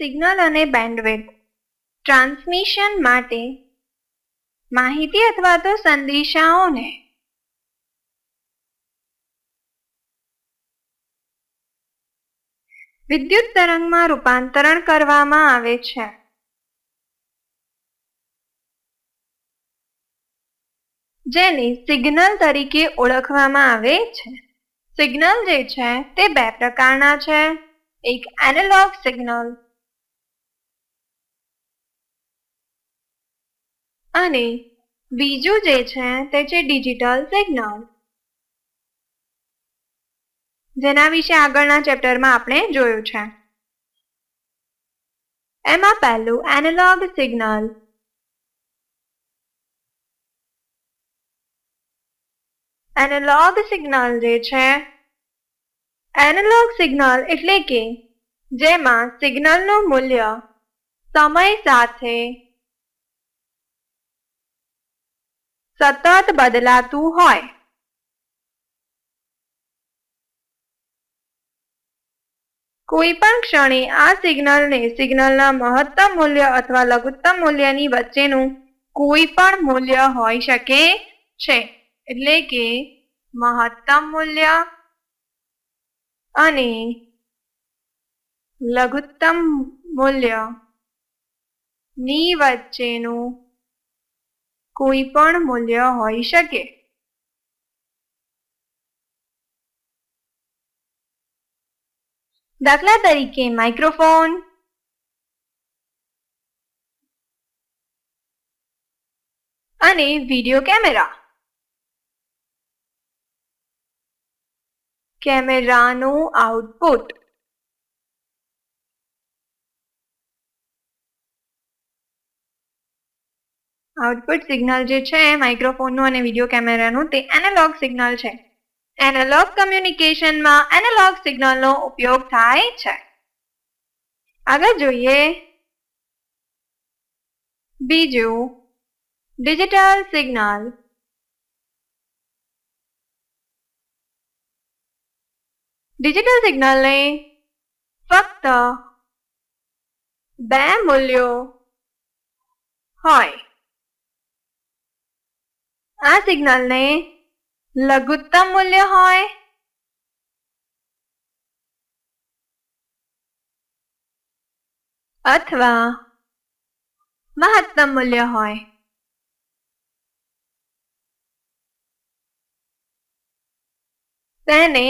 Signal અને bandwidth. Transmission માટે માહિતી અથવા તો સંદેશાઓને વિદ્યુત તરંગમાં રૂપાંતરણ કરવામાં આવે છે. જેને સિગ્નલ તરીકે ઓળખવામાં આવે છે. સિગ્નલ જે છે તે બે પ્રકારના છે. એક એનાલોગ સિગ્નલ અને બીજું જે છે તે છે ડિજિટલ સિગ્નલ જેના વિશે આગળના ચેપ્ટરમાં આપણે જોયું છે. એમાં પહેલું એનાલોગ સિગ્નલ એનાલોગ સિગ્નલ જે છે એનાલોગ સિગ્નલ એટલે કે જેમાં સિગ્નલનું મૂલ્ય સમય સાથે સતત બદલાતું હોય. કોઈ પણ ક્ષણે આ સિગ્નલને સિગ્નલના મહત્તમ મૂલ્ય અથવા લઘુત્તમ મૂલ્યની વચ્ચેનું કોઈ પણ મૂલ્ય હોઈ શકે છે. એટલે કે મહત્તમ મૂલ્ય અને લઘુત્તમ મૂલ્યની વચ્ચેનું કોઈ પણ મૂલ્ય હોઈ શકે. દાખલા તરીકે માઇક્રોફોન અને વિડિયો કેમેરા કેમેરાનું આઉટપુટ આઉટપુટ સિગ્નલ જે છે માઇક્રોફોનનું અને વીડિયો કેમેરાનું તે એનાલોગ સિગ્નલ છે. એનાલોગ કમ્યુનિકેશનમાં એનાલોગ સિગ્નલનો ઉપયોગ થાય છે. આગળ જોઈએ. બીજું ડિજિટલ સિગ્નલ ડિજિટલ સિગ્નલને ફક્ત બે મૂલ્યો હોય. આ સિગ્નલને લઘુત્તમ મૂલ્ય હોય. અથવા મહત્તમ મૂલ્ય હોય. તેને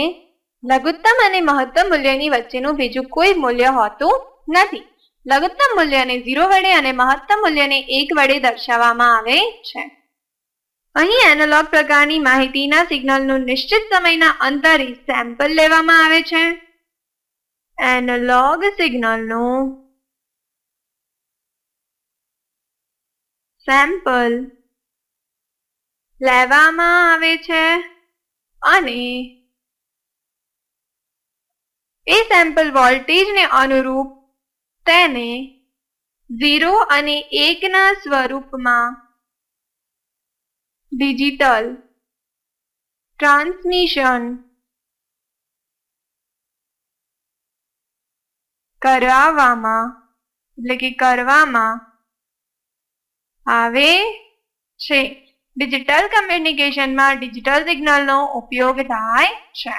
લઘુત્તમ અને મહત્તમ મૂલ્યની વચ્ચેનું બીજું કોઈ મૂલ્ય હોતું નથી. લઘુત્તમ મૂલ્યને ઝીરો વડે અને મહત્તમ મૂલ્યને એક વડે દર્શાવવામાં આવે છે. અહીં એનાલોગ પ્રકારની માહિતીના સિગ્નલનું નિશ્ચિત સમયના અંતરે સેમ્પલ લેવામાં આવે છે. એનાલોગ સિગ્નલનું સેમ્પલ લેવામાં આવે છે અને એ સેમ્પલ વોલ્ટેજને અનુરૂપ તેને ઝીરો અને એકના સ્વરૂપમાં ડિજિટલ ટ્રાન્સમિશન કરાવવામાં, એટલે કે કરવામાં આવે છે. ડિજિટલ કમ્યુનિકેશનમાં ડિજિટલ સિગ્નલનો ઉપયોગ થાય છે.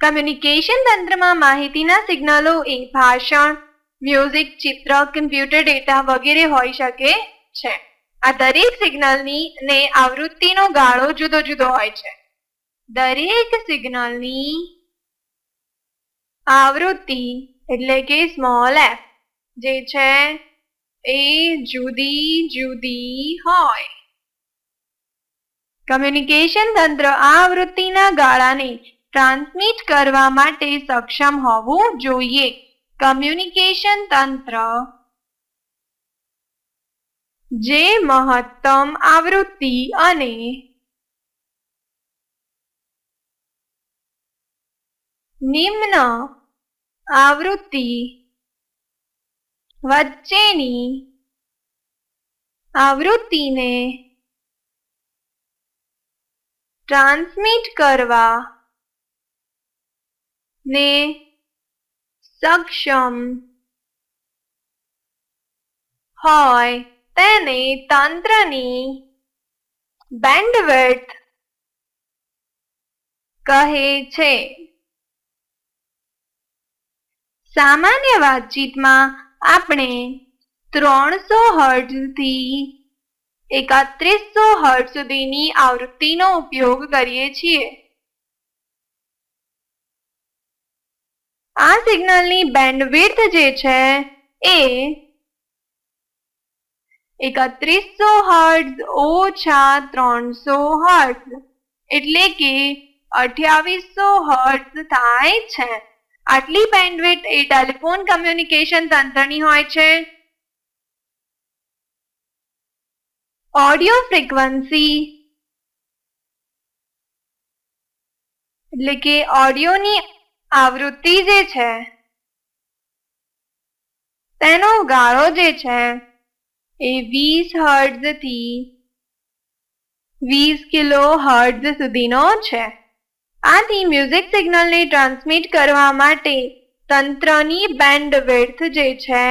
કમ્યુનિકેશન તંત્રમાં માહિતીના સિગ્નલો એ ભાષણ મ્યુઝિક, ચિત્ર, કમ્પ્યુટર ડેટા વગેરે હોઈ શકે છે. આ દરેક સિગ્નલની ને આવૃત્તિનો ગાળો જુદો જુદો હોય છે. દરેક સિગ્નલની આવૃત્તિ એટલે કે સ્મોલ એફ, જે છે એ જુદી જુદી હોય. કમ્યુનિકેશન તંત્ર આ આવૃત્તિના ગાળાને ટ્રાન્સમિટ કરવા માટે સક્ષમ હોવું જોઈએ. કમ્યુનિકેશન તંત્ર જે મહત્તમ આવૃત્તિ અને નિમ્ન આવૃત્તિ વચ્ચેની આવૃત્તિને ટ્રાન્સમિટ કરવા ને સક્ષમ હોય તેને તંત્રની બેન્ડવિડ્થ કહે છે. સામાન્ય વાતચીતમાં આપણે ત્રણસો હર્ટ્ઝથી એકત્રીસો હર્ટ્ઝ સુધીની આવૃત્તિનો ઉપયોગ કરીએ છીએ. આ સિગ્નલની બેન્ડવિડ્થ જે છે એ એકત્રીસો હર્ટ્ઝ ઓછા ત્રણસો હર્ટ્ઝ, એટલે કે અઠ્યાવીસો હર્ટ્ઝ થાય છે. આટલી બેન્ડવિડ્થ એ ટેલિફોન કમ્યુનિકેશન તંત્રની હોય છે. ઓડિયો ફ્રીક્વન્સી એટલે કે ઓડિયોની આવૃત્તિ જે છે, તેનો ગાળો જે છે એ વીસ હર્ટ્ઝથી વીસ કિલો હર્ટ્ઝ સુધીનો છે. આથી મ્યુઝિક સિગ્નલને ટ્રાન્સમિટ કરવા માટે તંત્રની બેન્ડ વિડ્થ જે છે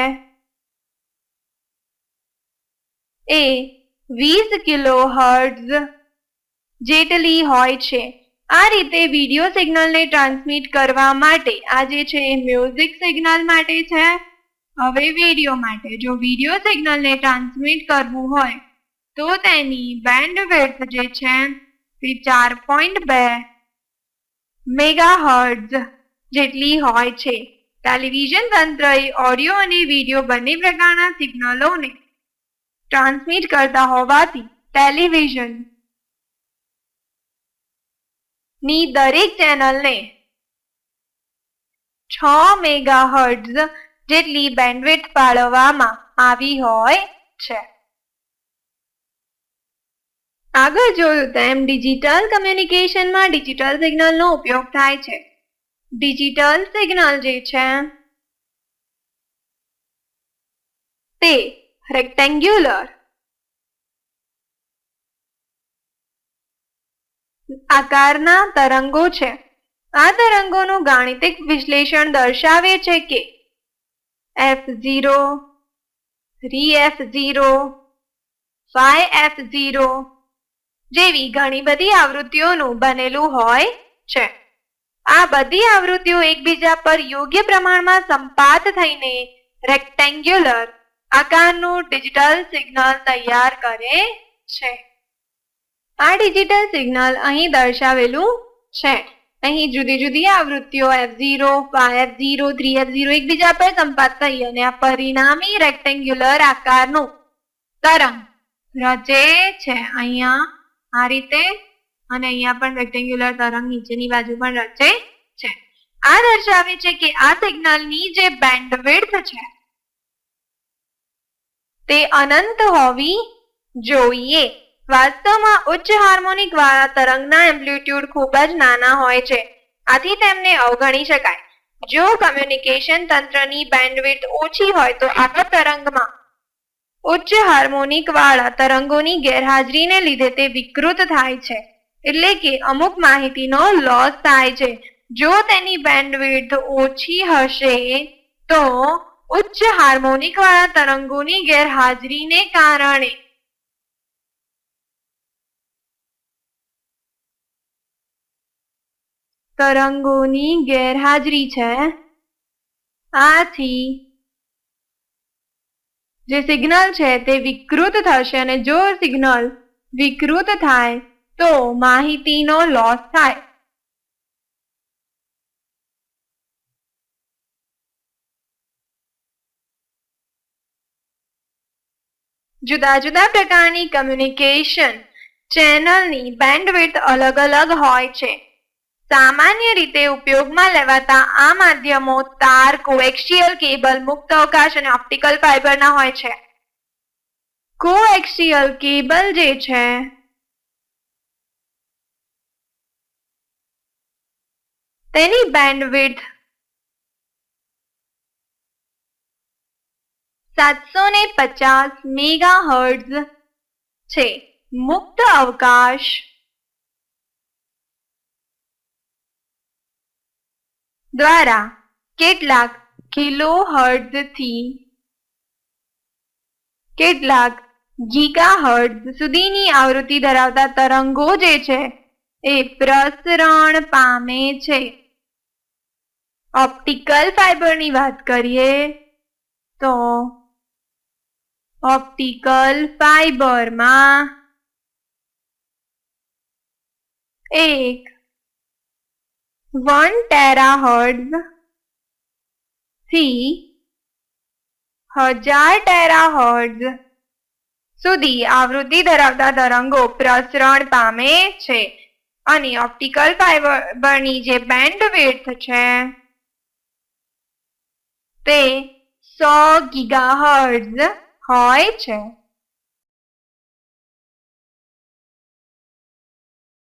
એ વીસ કિલો હર્ટ્ઝ જેટલી હોય છે. આ રીતે વીડિયો સિગ્નલને ટ્રાન્સમિટ કરવા માટે આ જે છે એ મ્યુઝિક સિગ્નલ માટે છે. હવે વીડિયો માટે જો વીડિયો સિગ્નલને ટ્રાન્સમિટ કરવું હોય, તો તેની બેન્ડ વિડ્થ જે છે તે ચાર પોઈન્ટ બે મેગા હર્ટ્ઝ જેટલી હોય છે. ટેલિવિઝન તંત્ર એ ઓડિયો અને વીડિયો બંને પ્રકારના સિગ્નલોને ટ્રાન્સમિટ કરતા હોવાથી ટેલિવિઝન ની દરેક ચેનલને છ મેગા હર્ટ્ઝ જેટલી બેન્ડવિડ્થ ફાળવવામાં આવી હોય છે. આગળ જોયું તેમ ડિજિટલ કમ્યુનિકેશનમાં ડિજિટલ સિગ્નલનો ઉપયોગ થાય છે. ડિજિટલ સિગ્નલ જે છે તે રેક્ટેન્ગ્યુલર આકારના તરંગો છે. આ તરંગોનું ગાણિતિક વિશ્લેષણ દર્શાવે છે કે F zero three F zero five F zero જેવી ઘણી બધી આવૃત્તિઓનું બનેલું હોય છે. આ બધી આવૃત્તિઓ એકબીજા પર યોગ્ય પ્રમાણમાં સંપાત થઈને રેક્ટેન્ગ્યુલર આકારનું ડિજિટલ સિગ્નલ તૈયાર કરે છે. આ ડિજિટલ સિગ્નલ અહીં દર્શાવેલું છે. અહીં જુદી જુદી આવૃત્તિઓ F zero F zero three F zero એકબીજા પર સંપાત થઈ અને આ પરિણામી રેક્ટેન્ગ્યુલર આકારનું તરંગ રચે છે. અહીંયા આ રીતે અને અહીંયા પણ રેક્ટેન્ગ્યુલર તરંગ નીચેની બાજુ પણ રચે છે. આ દર્શાવે છે કે આ સિગ્નલની જે બેન્ડવિડ્થ છે તે અનંત હોવી જોઈએ. વાસ્તવમાં ઉચ્ચ હાર્મોનિક વાળા તરંગના એમ્પ્લિટ્યુડ ખૂબ જ નાના હોય છે. આથી તેમને અવગણી શકાય. જો કમ્યુનિકેશન તંત્રની બેન્ડવિડ્થ ઓછી હોય તો આવા તરંગમાં ઉચ્ચ હાર્મોનિક વાળા તરંગોની ગેરહાજરીને લીધે તે વિકૃત થાય છે. એટલે કે અમુક માહિતીનો લોસ થાય છે. જો તેની બેન્ડવિડ્થ ઓછી હશે તો ઉચ્ચ હાર્મોનિક વાળા તરંગોની ગેરહાજરીને કારણે તરંગોની ગેરહાજરી છે. આથી જે સિગ્નલ છે તે વિકૃત થશે અને જો સિગ્નલ વિકૃત થાય તો માહિતીનો લોસ થાય. જુદા જુદા પ્રકારની કમ્યુનિકેશન ચેનલની બેન્ડવિડ્થ અલગ અલગ હોય છે. સામાન્ય રીતે ઉપયોગમાં લેવાતા આ માધ્યમો તાર કોએક્સિયલ કેબલ, મુક્ત અવકાશ અને ઓપ્ટિકલ ફાઇબરના હોય છે. કોએક્સિયલ કેબલ જે છે, તેની બેન્ડવિડ્થ સાતસો ને પચાસ મેગા છે. મુક્ત અવકાશ દ્વારા કેટલાક કિલો થી કેટલાક ગીગા હર્ટ્ઝ સુધીની આવૃત્તિ ધરાવતા તરંગો જે છે, એ પ્રસરણ પામે છે. ઓપ્ટિકલ ફાઇબરની વાત કરીએ, તો ઓપ્ટિકલ ફાઇબરમાં એક વન terahertz. થી હજાર ટેરાહર્ટ્ઝ સુધી આવૃત્તિ ધરાવતા તરંગો પ્રસરણ પામે છે. અને ઓપ્ટિકલ ફાઇબરની જે બેન્ડવિડ્થ છે, તે સો ગીગાહર્ટ્ઝ હોય છે.